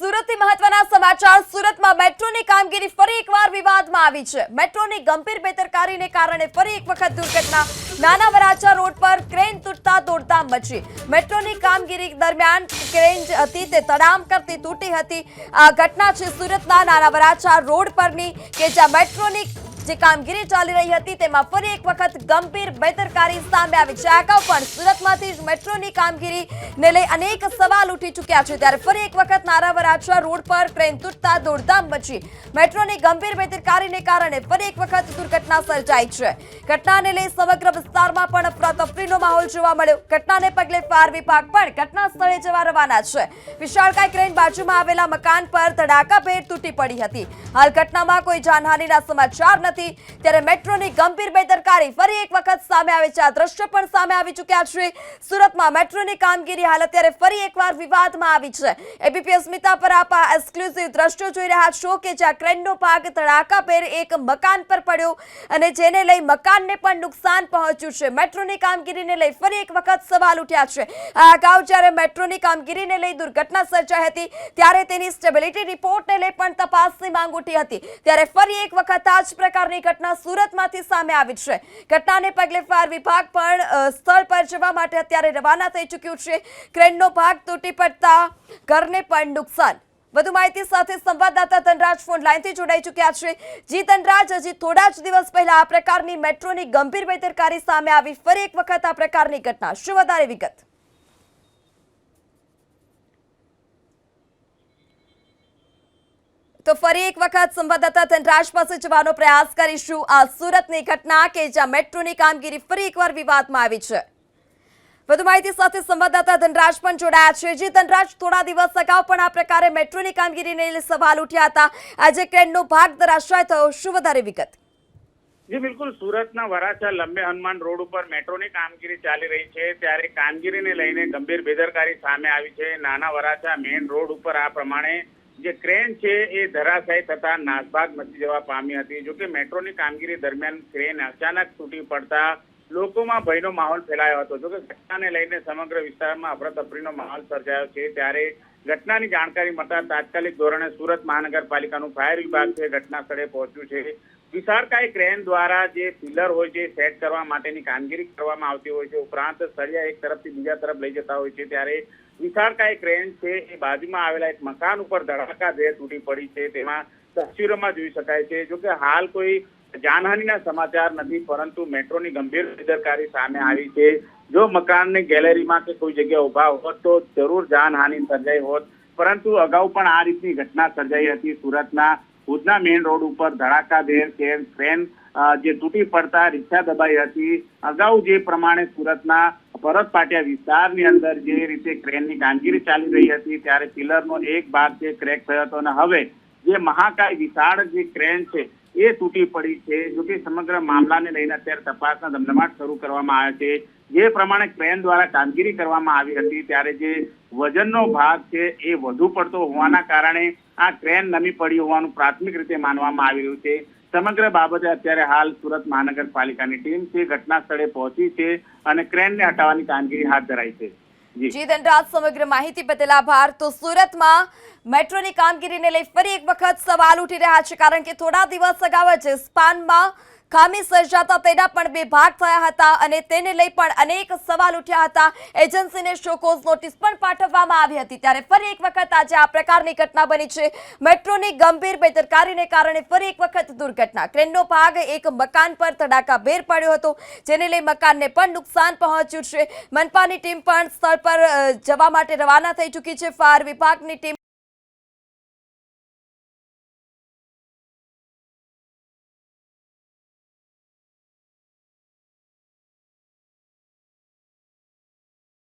સુરતથી મહત્વના સમાચાર. સુરતમાં મેટ્રોની કામગીરી ફરી એકવાર વિવાદમાં આવી છે. મેટ્રોની ગંભીર બેદરકારીને કારણે ફરી એક વખત દુર્ઘટના. નાના વરાછા રોડ પર ક્રેન તૂટતા દોડધામ મચી. મેટ્રોની કામગીરી દરમિયાન ક્રેન હતી, તે તડામ કરતી તૂટી હતી. આ ઘટના છે સુરતના નાના વરાછા રોડ પરની, કે જ્યાં મેટ્રોની જે કામગીરી ચાલી રહી હતી, તેમાં ફરી એક વખત ગંભીર બેદરકારી સામે આવી છે. અગાઉ પણ સુરતમાંથી જ મેટ્રોની કામગીરીને લઈ અનેક સવાલ ઉઠી ચૂક્યા છે. ત્યારે ફરી એક વખત નારા વરાછા રોડ પર ટ્રેન તૂટતા દોડધામ મચી. મેટ્રોની ગંભીર બેદરકારીને કારણે ફરી એક વખત દુર્ઘટના સર્જાઈ છે. ઘટનાને લઈ સમગ્ર વિસ્તારમાં પણ અફરાતફરીનો માહોલ જોવા મળ્યો. ઘટનાને પગલે ફાયર વિભાગ પણ ઘટના સ્થળે જવા રવાના છે. વિશાળકાય ક્રેન બાજુમાં આવેલા મકાન પર ધડાકાભેર તૂટી પડી હતી. હાલ ઘટનામાં કોઈ જાનહાનિના સમાચાર નથી. ત્યારે મેટ્રોની ગંભીર બેદરકારી ફરી એક વખત સામે આવે છે. આ દ્રશ્ય પણ સામે આવી ચૂક્યા છે. સુરતમાં મેટ્રોની કામગીરી હાલ અત્યારે ફરી એકવાર વિવાદમાં આવી છે. એબીપી અસ્મિતા પર આપ આ એક્સક્લુઝિવ દ્રશ્યો જોઈ રહ્યા છો કે જ્યાં ક્રેનનો ભાગ ધડાકાભેર એક મકાન પર પડ્યો અને જેને લઈ મકાનને પણ નુકસાન પહોંચ્યું છે. મેટ્રોની કામગીરીને લઈ ફરી એક વખત સવાલ ઉઠ્યા છે. આ અગાઉ જ્યારે મેટ્રોની કામગીરીને લઈ દુર્ઘટના સર્જાઈ હતી, ત્યારે તેની સ્ટેબિલિટી રિપોર્ટને લઈ પણ તપાસની માંગ ઉઠી હતી. ત્યારે ફરી એક વખત આ જ પ્રકારની ઘટના સુરતમાંથી સામે આવી છે. ઘટનાને પગલે ફાયર વિભાગ પણ સ્થળ પર જવા માટે અત્યારે રવાના થઈ ચૂક્યું છે. ક્રેનનો ભાગ તૂટી પડતા ઘરને પણ નુકસાન. વધુ માહિતી સાથે સંવાદદાતા ધનરાજ ફોન લાઈનથી જોડાઈ ચૂક્યા છે. જી ધનરાજ, હજી થોડા જ દિવસ પહેલા આ પ્રકારની મેટ્રોની ગંભીર બેદરકારી સામે આવી. ફરી એક વખત આ પ્રકારની ઘટના. શું વધારે વિગત? તો ફરી એક વખત સંવાદદાતા ધનરાજ પાસે જવાનો પ્રયાસ કરીશું. આ સુરતની ઘટના કે જ્યાં મેટ્રોની કામગીરી ફરી એકવાર વિવાદમાં આવી છે. વધુ માહિતી સાથે સંવાદદાતા ધનરાજ પણ જોડાયા છે. જે ધનરાજ, થોડા દિવસ અગાઉ પણ આ પ્રકારે મેટ્રોની કામગીરીને સવાલ ઉઠ્યા હતા. આજે ક્રેનનો ભાગ ધરાશાય થયો. શું વધારે વિગત? જી, બિલકુલ. સુરતના વરાછા લંબે હનુમાન રોડ ઉપર મેટ્રોની કામગીરી ચાલી રહી છે. ત્યારે કામગીરીને લઈને ગંભીર બેદરકારી સામે આવી છે. નાના વરાછા મેઇન રોડ ઉપર આ પ્રમાણે જે ક્રેન છે એ ધરાશાયી થતા નાસભાગ મચી જવા પામી હતી. જોકે મેટ્રોની કામગીરી દરમિયાન ક્રેન અચાનક તૂટી પડતા લોકોમાં ભયનો માહોલ ફેલાયો હતો. જોકે ઘટનાને લઈને સમગ્ર વિસ્તારમાં અફરાતફરીનો માહોલ સર્જાયો છે. ત્યારે ઘટનાની જાણકારી મળતા તાત્કાલિક ધોરણે સુરત મહાનગરપાલિકાનું ફાયર વિભાગ છે ઘટના સ્થળે પહોંચ્યું છે. વિશાળકાય ક્રેન દ્વારા જે પિલર હોય છે સેટ કરવા માટેની કામગીરી કરવામાં આવતી હોય છે. ઉપરાંત સળિયા એક તરફથી બીજા તરફ લઈ જતા હોય છે. ત્યારે વિશાળકાય ક્રેન છે, એ બાજુમાં આવેલા એક મકાન ઉપર ધડાકાભેર તૂટી પડી છે, તેમાં તસવીરોમાં જોઈ શકાય છે. જો કે હાલ કોઈ જાનહાનિના સમાચાર નથી, પરંતુ મેટ્રોની ગંભીર બેદરકારી સામે આવી છે. જો મકાનની ગેલેરીમાં કે કોઈ જગ્યાએ ઊભા હોત, તો જરૂર જાનહાનિ સર્જાઈ હોત. પરંતુ અગાઉ પણ આ રીતની ઘટના સર્જાઈ હતી. સુરતના ભુજના મેઇન રોડ ઉપર ધડાકાભેર કે ટ્રેન જે તૂટી પડતા રિક્ષા દબાઈ હતી. અગાઉ જે પ્રમાણે સુરતના ભરત પાટિયા વિસ્તારની અંદર જે રીતે ક્રેનની કામગીરી ચાલી રહી હતી, ત્યારે પિલરનો એક ભાગ છે ક્રેક થયો હતો અને હવે જે મહાકાય વિશાળ જે ક્રેન છે, એ તૂટી પડી છે. જો કે સમગ્ર મામલાને લઈને અત્યારે તપાસના ધમધમાટ શરૂ કરવામાં આવ્યા છે. જે પ્રમાણે ક્રેન દ્વારા કામગીરી કરવામાં આવી હતી, ત્યારે જે વજનનો ભાગ છે, એ વધુ પડતો હોવાના કારણે આ ક્રેન નમી પડી હોવાનું પ્રાથમિક રીતે માનવામાં આવી રહ્યું છે. સમગ્ર બાબતે અત્યારે હાલ સુરત મહાનગરપાલિકાની ટીમ છે ઘટના સ્થળે પહોંચી છે અને ક્રેનને હટાવવાની કામગીરી હાથ ધરાઈ છે. જી, ધનરાજ, સમગ્ર માહિતી બદલ આભાર. તો સુરતમાં મેટ્રોની કામગીરીને લઈ ફરી એક વખત સવાલ ઉઠી રહ્યા છે, કારણ કે થોડા દિવસ અગાઉ જ સ્પાનમાં ખામી સર્જાતા તેના પણ બે ભાગ થયા હતા અને તેને લઈ પણ અનેક સવાલ ઉઠ્યા હતા. એજન્સીને શોકોઝ નોટિસ પણ પાઠવવામાં આવી હતી. ત્યારે ફરી એક વખત આજે આ પ્રકારની ઘટના બની છે. મેટ્રોની ગંભીર બેદરકારીને કારણે ફરી એક વખત દુર્ઘટના. ક્રેનનો ભાગ એક મકાન પર ધડાકાભેર પડ્યો હતો, જેને લઈ મકાનને પણ નુકસાન પહોંચ્યું છે. મનપાની ટીમ પણ સ્થળ પર જવા માટે રવાના થઈ ચૂકી છે. ફાયર વિભાગની ટીમ